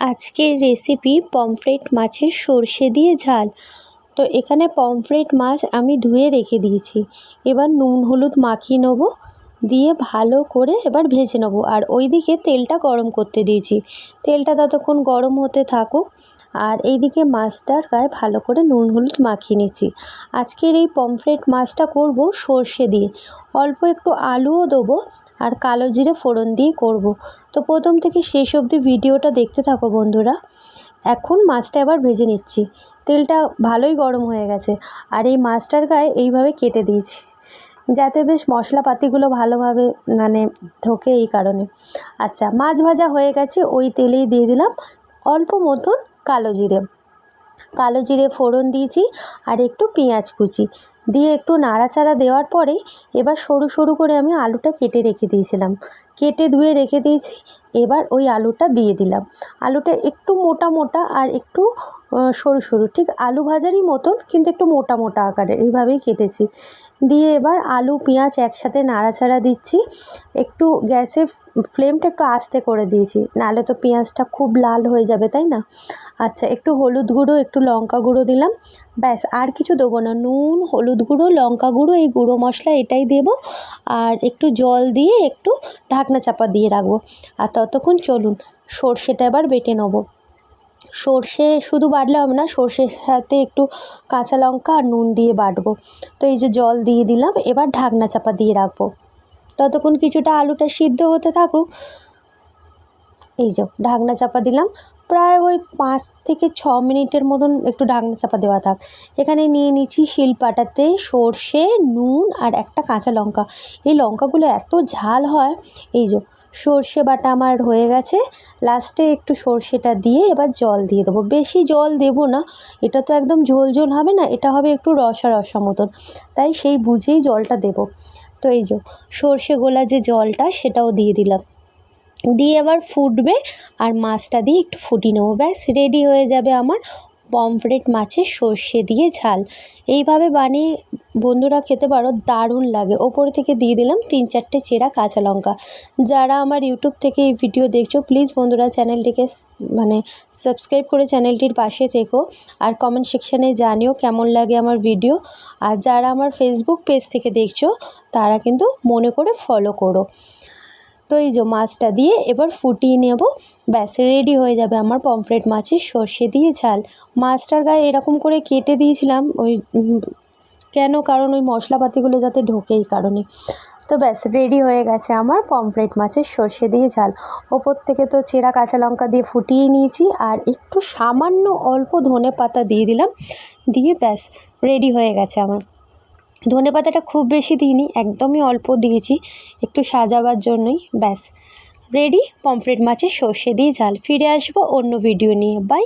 আজকের recipe pomfret মাছের সর্ষে দিয়ে ঝাল। তো এখানে পমফ্রেট মাছ আমি ধুয়ে রেখে দিয়েছি। এবার নুন, হলুদ মাখিয়ে নেব। দিয়ে ভালো করে এবার ভেজে নেব। আর ওইদিকে তেলটা গরম করতে দিয়েছি। তেলটা ততক্ষণ গরম হতে থাকুক। আর এইদিকে মাছটার গায়ে ভালো করে নুন হলুদ মাখিয়ে নিচ্ছি। আজকের এই পমফ্রেট মাছটা করব সর্ষে দিয়ে। অল্প একটু আলুও দেবো আর কালো জিরে ফোড়ন দিয়ে করব। তো প্রথম থেকে শেষ অবধি ভিডিওটা দেখতে থাকো বন্ধুরা। এখন মাছটা এবার ভেজে নিচ্ছি। তেলটা ভালোই গরম হয়ে গেছে। আর এই মাছটার গায়ে এইভাবে কেটে দিয়েছি। যাতে বেশ মশলাপাতিগুলো ভালোভাবে মানে ঢোকে এই কারণে। আচ্ছা মাছ ভাজা হয়ে গেছে, ওই তেলেই দিয়ে দিলাম অল্প মতন কালো জিরে। কালো জিরে ফোড়ন দিয়েছি আর একটু পেঁয়াজ কুচি। দিয়ে একটু নাড়াচাড়া দেওয়ার পরে এবার সরু সরু করে আমি আলুটা কেটে রেখে দিয়েছিলাম। কেটে ধুয়ে রেখে দিয়েছি, এবার ওই আলুটা দিয়ে দিলাম। আলুটা একটু মোটা মোটা আর একটু সরু সরু, ঠিক আলু ভাজারই মতন, কিন্তু একটু মোটা মোটা আকারের এইভাবেই কেটেছি। দিয়ে এবার আলু, পেঁয়াজ একসাথে নাড়াচাড়া দিচ্ছি, একটু গ্যাসের ফ্লেমটা একটু আস্তে করে দিয়েছি, নাহলে তো পেঁয়াজটা খুব লাল হয়ে যাবে, তাই না? আচ্ছা একটু হলুদ গুঁড়ো, একটু লঙ্কা গুঁড়ো দিলাম, ব্যাস, আর কিছু দেবো না, নুন, হলুদ গুঁড়ো, লঙ্কা গুঁড়ো, এই গুঁড়ো মশলা এটাই দেবো, আর একটু জল দিয়ে একটু ঢাকনা চাপা দিয়ে রাখব, আর ততক্ষণ চলুন, সর্ষেটা এবার বেটে নেব। সর্ষে শুধু বাটলে হবে না, সর্ষের সাথে একটু কাঁচা লঙ্কা আর নুন দিয়ে বাটবো। তো এই যে জল দিয়ে দিলাম, এবার ঢাকনা চাপা দিয়ে রাখব। ততক্ষণ কিছুটা আলুটা সিদ্ধ হতে থাকুক। এই যে ঢাকনা চাপা দিলাম, প্রায় ওই পাঁচ থেকে ছ মিনিটের মতন একটু ঢাকনা চাপা দেওয়া থাক। এখানে নিয়ে নিচ্ছি শিলপাটাতে সর্ষে, নুন আর একটা কাঁচা লঙ্কা। এই লঙ্কাগুলো এত ঝাল হয়, এই যে সর্ষে বাটা আমার হয়ে গেছে। লাস্টে একটু সর্ষেটা দিয়ে এবার জল দিয়ে দেবো। বেশি জল দেব না, এটা তো একদম ঝোল ঝোল হবে না, এটা হবে একটু রসা রসা মতন। তাই সেই বুঝেই জলটা দেব। তো এই যে, সর্ষে গোলা যে জলটা, সেটাও দিয়ে দিলাম। দিয়ে এবার ফুটবে, আর মাছটা দিয়ে একটু ফুটিয়ে নেব। ব্যাস রেডি হয়ে যাবে আমার পমফ্রেট মাছের সর্ষে দিয়ে ঝাল। এইভাবে বানিয়ে বন্ধুরা খেতে পারো, দারুণ লাগে। ওপর থেকে দিয়ে দিলাম তিন চারটে চেরা কাঁচা লঙ্কা। যারা আমার ইউটিউব থেকে এই ভিডিও দেখছ, প্লিজ বন্ধুরা চ্যানেলটিকে মানে সাবস্ক্রাইব করে চ্যানেলটির পাশে থেকো আর কমেন্ট সেকশানে জানিও কেমন লাগে আমার ভিডিও। আর যারা আমার ফেসবুক পেজ থেকে দেখছ, তারা কিন্তু মনে করে ফলো করো। তো এই যে মাছটা দিয়ে এবার ফুটিয়ে নেব। ব্যাস রেডি হয়ে যাবে আমার পমফ্রেট মাছের সর্ষে দিয়ে ঝাল। মাছটার গায়ে এরকম করে কেটে দিয়েছিলাম, ওই কেন কারণ ওই মশলাপাতিগুলো যাতে ঢোকে এই কারণে। তো ব্যাস রেডি হয়ে গেছে আমার পমফ্রেট মাছের সর্ষে দিয়ে ঝাল। ওপর থেকে তো চেরা কাঁচা লঙ্কা দিয়ে ফুটিয়ে নিয়েছি আর একটু সামান্য অল্প ধনে পাতা দিয়ে দিলাম। দিয়ে ব্যাস রেডি হয়ে গেছে আমার। ধনে পাতাটা খুব বেশি দিইনি, একদমই অল্প দিয়েছি, একটু সাজাবার জন্যই, ব্যাস। রেডি পমফ্রেট মাছের সর্ষে দিয়ে ঝাল। ফিরে আসব অন্য ভিডিও নিয়ে। বাই